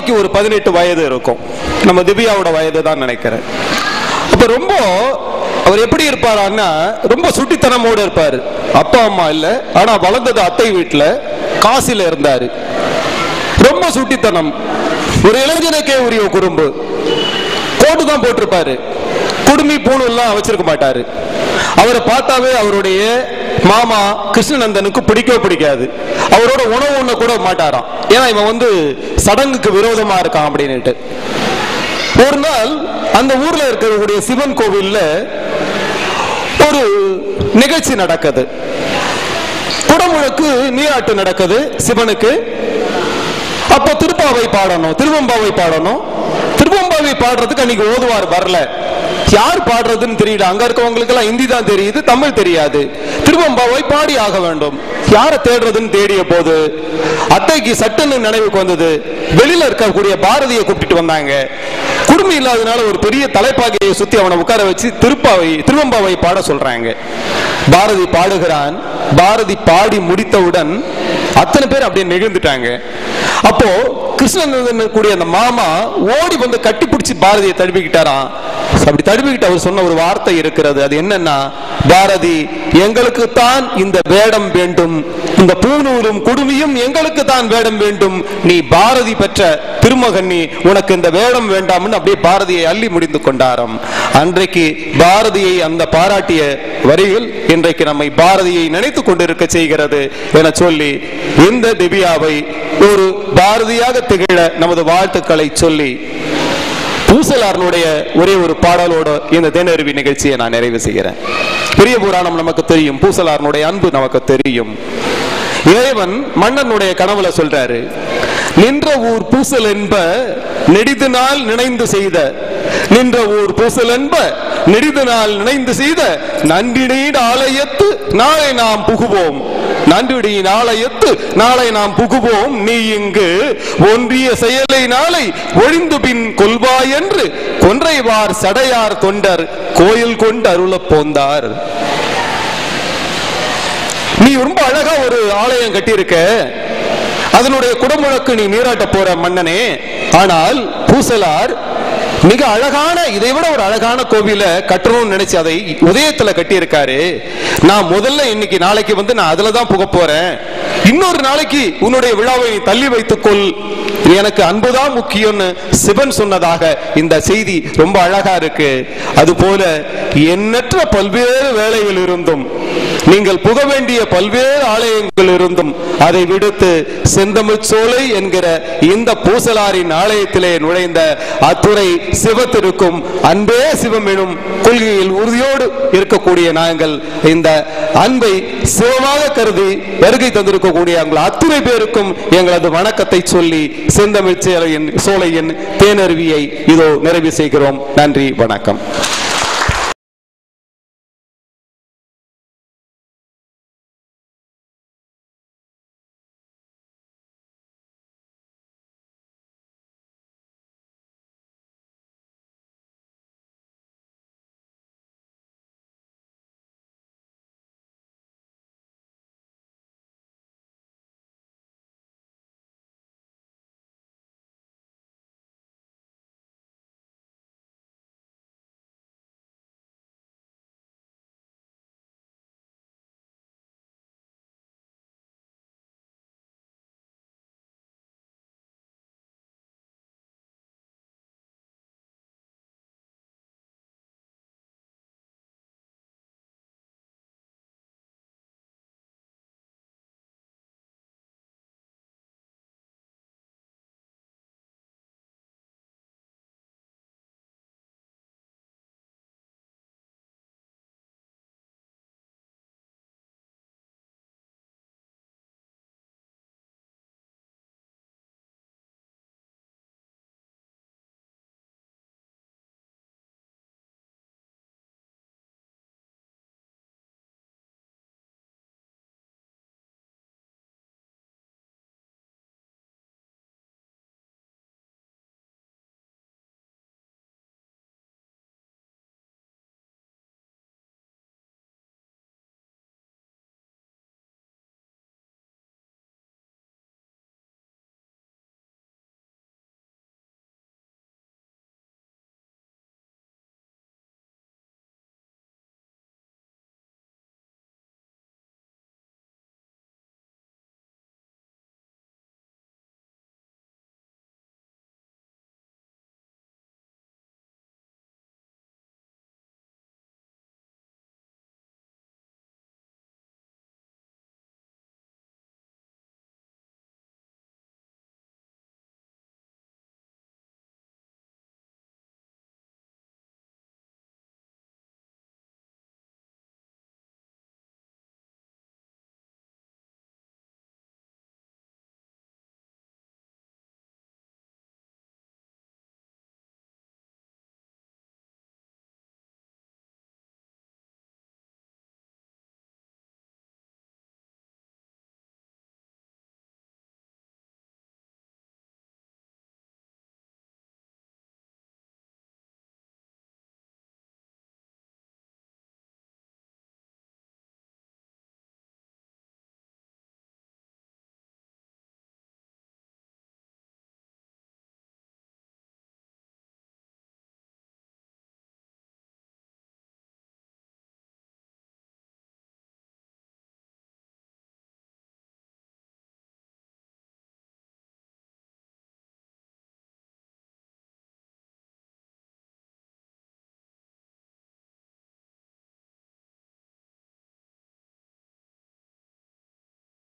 பாரதிக்கு ஒரு பதினெட்டு வயது இருக்கும். நம்ம திவ்யாவோட வயது தான் நினைக்கிறேன். அப்ப ரொம்ப அவர் எப்படி இருப்பாரான்னா ரொம்ப சுட்டித்தனமோடு இருப்பாரு. அப்பா அம்மா இல்ல. ஆனா வளர்ந்தது அத்தை வீட்டுல காசில இருந்தாரு. ரொம்ப சுட்டித்தனம். ஒரு இளைஞனுக்கே உரிய குறும்பு. கோட்டு தான் போட்டிருப்பாரு. குடுமி பூணு எல்லாம் வச்சிருக்க மாட்டாரு. அவரை பார்த்தாவே அவருடைய மாமா கிருஷ்ணநந்தனுக்கு பிடிக்கவே பிடிக்காது. அவரோட உணவு ஒண்ணு கூட மாட்டாராம். ஏன்னா இவன் வந்து சடங்குக்கு விரோதமா இருக்கான் அப்படின்னுட்டு. ஒரு நாள் அந்த ஊர்ல இருக்கக்கூடிய சிவன் கோவில்ல ஒரு நிகழ்ச்சி நடக்குது. குடமுழுக்கு நீராட்டு நடக்குது சிவனுக்கு. அப்ப திருப்பாவை பாடணும் திருவம்பாவை பாடணும். திருவம்பாவை பாடுறதுக்கு அன்னைக்கு ஓதுவார் வரல. யார் பாடுறதுன்னு தெரியல. அங்க இருக்கவங்களுக்கு எல்லாம் ஹிந்தி தான் தெரியுது தமிழ் தெரியாது. திருவம்பாவை பாடி ஆக வேண்டும். யாரை தேடுறதுன்னு தேடிய போது அத்தைக்கு சட்டுன்னு நினைவுக்கு வந்தது. வெளியில இருக்கக்கூடிய பாரதியை கூப்பிட்டு வந்தாங்க. குடும்பம் இல்லாதனால ஒரு பெரிய தலைப்பாகையை சுத்தி அவனை உட்கார வச்சு திருப்பாவை திருவம்பாவை பாட சொல்றாங்க. பாரதி பாடுகிறான். பாரதி பாடி முடித்தவுடன் அத்தனை பேர் அப்படியே நெகிழ்ந்துட்டாங்க. அப்போ கிருஷ்ணன் கூடிய அந்த மாமா ஓடி வந்து கட்டிப்பிடிச்சு பாரதியை தழுவிக்கிட்டாராம். அப்படி தழுவிக்கிட்டு அவர் சொன்ன ஒரு வார்த்தை இருக்கிறது. அது என்னன்னா பாரதி எங்களுக்கு தான் இந்த வேடம் வேண்டும். இந்த பூநூலும் குடுமியும் எங்களுக்கு தான் வேடம் வேண்டும். நீ பாரதி பெற்ற திருமகன் நீ உனக்கு இந்த வேடம் வேண்டாம்னு அப்படியே பாரதியை அள்ளி முடிந்து கொண்டாராம். அன்றைக்கு பாரதியை அந்த பாராட்டிய வரியில் இன்றைக்கு நம்மை பாரதியை நினைத்து கொண்டிருக்க செய்கிறது என சொல்லி இந்த திவ்யாவை ஒரு பாரதியாக திகழ நமது வாழ்த்துக்களை சொல்லி பூசலாரனுடைய ஒரே ஒரு பாடலோட இந்த தினருவி நிகழ்ச்சியை நான் நிறைவு செய்கிறேன். பெரிய புராணம் நமக்கு தெரியும் பூசலாரனுடைய அன்பு நமக்கு தெரியும். இறைவன் மன்னனுடைய கனவுல சொல்றாரு நின்ற ஊர் பூசல் என்ப நெடிது நாள் நினைந்து செய்த நின்ற ஊர் பூசல் என்ப நெடிது நாள் நினைந்து செய்த நன்றினீடு ஆலயத்து நாளை நாம் புகுவோம். நன்றிடியின் ஆலயத்து நாளை நாம் புகுவோம். நீ இங்கு ஒன்றிய செயலை நாளை ஒழிந்து பின் கொள்வாய் என்று கொன்றைவார் சடையார் தொண்டர் கோயில் கொண்டு அருளப் போந்தார். நீ ரொம்ப அழகா ஒரு ஆலயம் கட்டியிருக்க. அதனுடைய குடமுழக்கு நீ நீராட்ட போற மன்னனே. ஆனால் பூசலார் மிக அழகான இதை விட ஒரு அழகான கோவில கட்டணும்னு நினைச்சு அதை உதயத்துல கட்டி இருக்காரு நான் முதல்ல இன்னைக்கு நாளைக்கு வந்து நான் அதுல தான் புக போறேன். இன்னொரு நாளைக்கு உன்னுடைய விழாவை தள்ளி வைத்துக்கொள் எனக்கு அன்புதான் முக்கியம்னு சிவன் சொன்னதாக இந்த செய்தி ரொம்ப அழகா இருக்கு. அது போல எண்ணற்ற பல்வேறு வேலைகள் இருந்தும் நீங்கள் புக வேண்டிய பல்வேறு ஆலயங்கள் இருந்தும் அதை விடுத்து செந்தமிழ்ச்சோலை என்கிற இந்த பூசலாரின் ஆலயத்திலே நுழைந்த அத்துறை சிவத்திற்கும் அன்பே சிவம் எனும் கொள்கையில் உறுதியோடு இருக்கக்கூடிய நாங்கள் இந்த அன்பை சிவமாக கருதி வருகை தந்திருக்கக்கூடிய எங்கள் அத்துறை பேருக்கும் எங்களது வணக்கத்தை சொல்லி செந்தமிழ் சோலையின் சோலையின் தேனருவியை இதோ நிறைவு செய்கிறோம். நன்றி வணக்கம்.